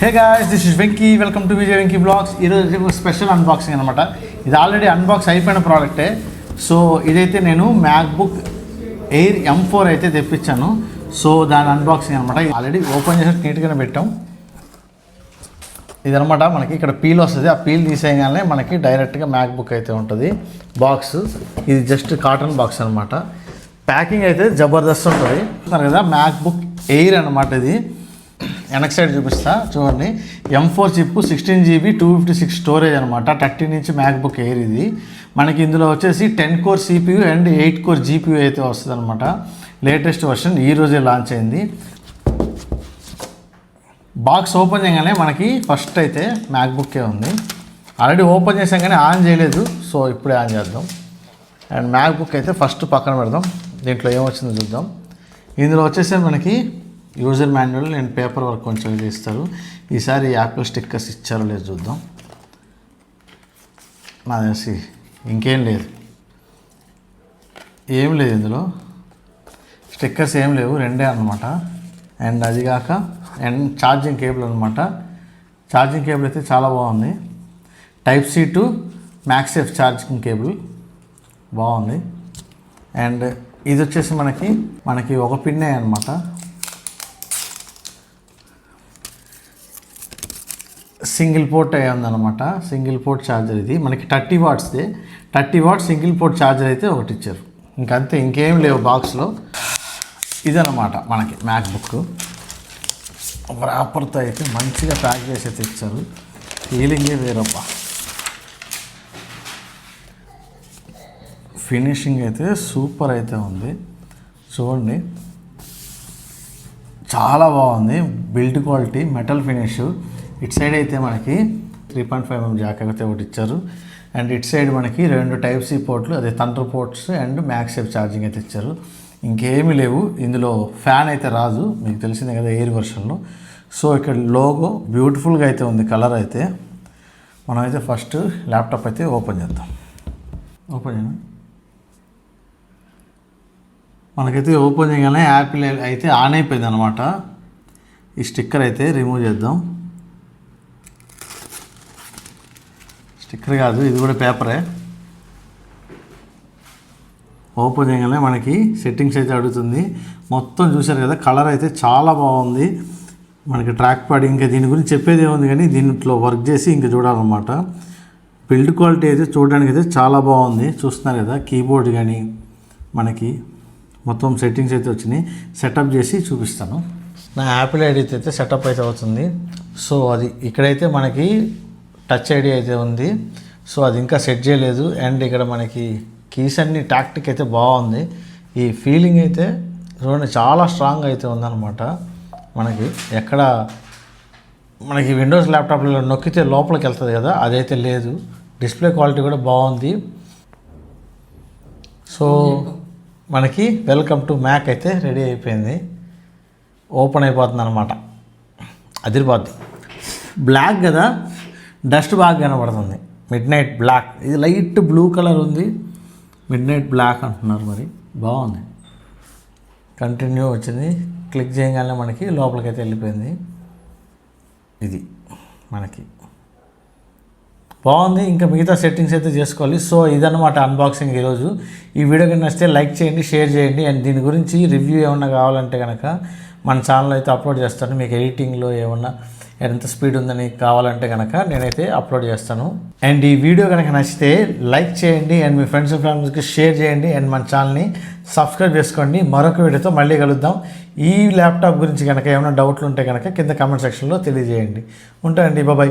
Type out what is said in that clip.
Hey guys this is Venky welcome to Vijay Venky blogs ఈరోజు special unboxing అనమాట ఇది already unbox అయిపోయిన ప్రోడక్టే so ఇదైతే నేను మ్యాక్బుక్ ఎయిర్ ఎం ఫోర్ అయితే తెప్పించాను. సో దాని అన్బాక్సింగ్ అనమాట ఆల్రెడీ ఓపెన్ చేసి నీట్గానే పెట్టాం. ఇదనమాట మనకి ఇక్కడ పీల్ వస్తుంది. ఆ పీల్ తీసేయగానే మనకి డైరెక్ట్గా మ్యాక్బుక్ అయితే ఉంటుంది. బాక్స్ ఇది జస్ట్ కాటన్ బాక్స్ అనమాట ప్యాకింగ్ అయితే జబర్దస్త్ ఉంటుంది. కదా మ్యాక్బుక్ ఎయిర్ అనమాట ఇది. వెనక్ సైడ్ చూపిస్తా చూడండి. M four chip sixteen GB two fifty six storage అనమాట థర్టీన్ ఇంచ్ మ్యాక్బుక్ ఎయిర్ ఇది. మనకి ఇందులో వచ్చేసి ten core CPU and eight core GPU అయితే వస్తుంది అనమాట లేటెస్ట్ వర్షన్ ఈ రోజే లాంచ్ అయింది. బాక్స్ ఓపెన్ చేయగానే మనకి ఫస్ట్ అయితే మ్యాక్బుక్కే ఉంది. ఆల్రెడీ ఓపెన్ చేసాం కానీ ఆన్ చేయలేదు. సో ఇప్పుడే ఆన్ చేద్దాం. అండ్ మ్యాక్బుక్ అయితే ఫస్ట్ పక్కన పెడదాం. దీంట్లో ఏమొచ్చిందో చూద్దాం. ఇందులో వచ్చేసి మనకి యూజర్ మాన్యువల్ నేను పేపర్ వర్క్ కొంచెం ఇది ఇస్తారు ఈసారి యాపిల్ స్టిక్కర్స్ ఇచ్చారో లేదు చూద్దాం. నా తెలిసి ఇంకేం లేదు. ఏం లేదు ఇందులో. స్టిక్కర్స్ ఏం లేవు రెండే అనమాట అండ్ అది కాక అండ్ ఛార్జింగ్ కేబుల్ అనమాట ఛార్జింగ్ కేబుల్ అయితే చాలా బాగుంది. Type C to MagSafe charging cable. బాగుంది. అండ్ ఇది వచ్చేసి మనకి మనకి ఒక పిన్నే అనమాట సింగిల్ పోర్ట్ అయ్యి ఉందన్నమాట సింగిల్ పోర్ట్ ఛార్జర్ ఇది. మనకి thirty వాట్స్ది thirty watts single port charger అయితే ఒకటి ఇచ్చారు. ఇంకంతే ఇంకేం లేవు బాక్స్లో. ఇదన్నమాట మనకి మ్యాక్బుక్ ర్యాపర్తో అయితే మంచిగా ప్యాక్ చేసి అయితే ఇచ్చారు ఫీలింగే వేరప్ప. ఫినిషింగ్ అయితే సూపర్ అయితే ఉంది. చూడండి. చాలా బాగుంది. బిల్డ్ క్వాలిటీ మెటల్ ఫినిష్ ఇటు సైడ్ అయితే మనకి three point five mm jack అయితే ఒకటి ఇచ్చారు. అండ్ ఇటు సైడ్ మనకి రెండు టైప్ సి పోర్ట్లు అదే thunder ports and MagSafe charging అయితే ఇచ్చారు. ఇంకేమీ లేవు. ఇందులో ఫ్యాన్ అయితే రాదు. మీకు తెలిసిందే కదా ఎయిర్ వర్షన్లో సో ఇక్కడ లోగో బ్యూటిఫుల్గా అయితే ఉంది. కలర్ అయితే. మనమైతే ఫస్ట్ ల్యాప్టాప్ అయితే ఓపెన్ చేద్దాం. ఓపెన్ చేయండి. మనకైతే ఓపెన్ చేయగానే యాపిల్ అయితే ఆన్ అయిపోయింది అనమాట ఈ స్టిక్కర్ అయితే రిమూవ్ చేద్దాం. స్టిక్కర్ కాదు ఇది కూడా పేపరే. ఓపెన్ చేయగానే మనకి సెట్టింగ్స్ అయితే అడుగుతుంది. మొత్తం చూసారు కదా కలర్ అయితే చాలా బాగుంది. మనకి ట్రాక్ ప్యాడ్ ఇంకా దీని గురించి చెప్పేది ఏముంది కానీ దీంట్లో వర్క్ చేసి ఇంకా చూడాలన్నమాట. బిల్డ్ క్వాలిటీ అయితే చూడడానికి అయితే చాలా బాగుంది. చూస్తున్నారు కదా కీబోర్డ్ కానీ మనకి మొత్తం సెట్టింగ్స్ అయితే వచ్చినాయి. సెటప్ చేసి చూపిస్తాను. నా యాపిల్ ఐడి అయితే సెటప్ అయితే అవుతుంది. సో అది ఇక్కడైతే మనకి టచ్ ఐడి అయితే ఉంది. సో అది ఇంకా సెట్ చేయలేదు. అండ్ ఇక్కడ మనకి కీస్ అన్ని టాక్టిక్ అయితే బాగుంది. ఈ ఫీలింగ్ అయితే చూడండి చాలా స్ట్రాంగ్ అయితే ఉందన్నమాట. మనకి ఎక్కడ మనకి విండోస్ ల్యాప్టాప్లలో నొక్కితే లోపలికి వెళ్తుంది కదా అదైతే లేదు. డిస్ప్లే క్వాలిటీ కూడా బాగుంది. సో మనకి వెల్కమ్ టు మ్యాక్ అయితే రెడీ అయిపోయింది. ఓపెన్ అయిపోతుంది అనమాట అదిరిపోద్ది. బ్లాక్ కదా? డస్ట్ బాగా కనబడుతుంది. Midnight black. ఇది లైట్ బ్లూ కలర్ ఉంది. మిడ్ నైట్ బ్లాక్ అంటున్నారు మరి. బాగుంది. కంటిన్యూ వచ్చింది. క్లిక్ చేయగానే మనకి లోపలికైతే వెళ్ళిపోయింది. ఇది మనకి. బాగుంది. ఇంకా మిగతా సెట్టింగ్స్ అయితే చేసుకోవాలి. సో ఇదనమాట అన్బాక్సింగ్ ఈరోజు. ఈ వీడియో కనుక నచ్చితే లైక్ చేయండి షేర్ చేయండి. అండ్ దీని గురించి రివ్యూ ఏమన్నా కావాలంటే కనుక మన ఛానల్ అయితే అప్లోడ్ చేస్తాను. మీకు ఎడిటింగ్లో ఏమన్నా ఎంత స్పీడ్ ఉందని కావాలంటే కనుక నేనైతే అప్లోడ్ చేస్తాను. అండ్ ఈ వీడియో కనుక నచ్చితే లైక్ చేయండి. అండ్ మీ ఫ్రెండ్స్ అండ్ ఫ్యామిలీస్కి షేర్ చేయండి. అండ్ మన ఛానల్ని సబ్స్క్రైబ్ చేసుకోండి. మరొక వీడియోతో మళ్ళీ కలుద్దాం. ఈ ల్యాప్టాప్ గురించి కనుక ఏమైనా డౌట్లు ఉంటే కనుక కింద కామెంట్ సెక్షన్లో తెలియజేయండి. ఉంటానండి బాబాయ్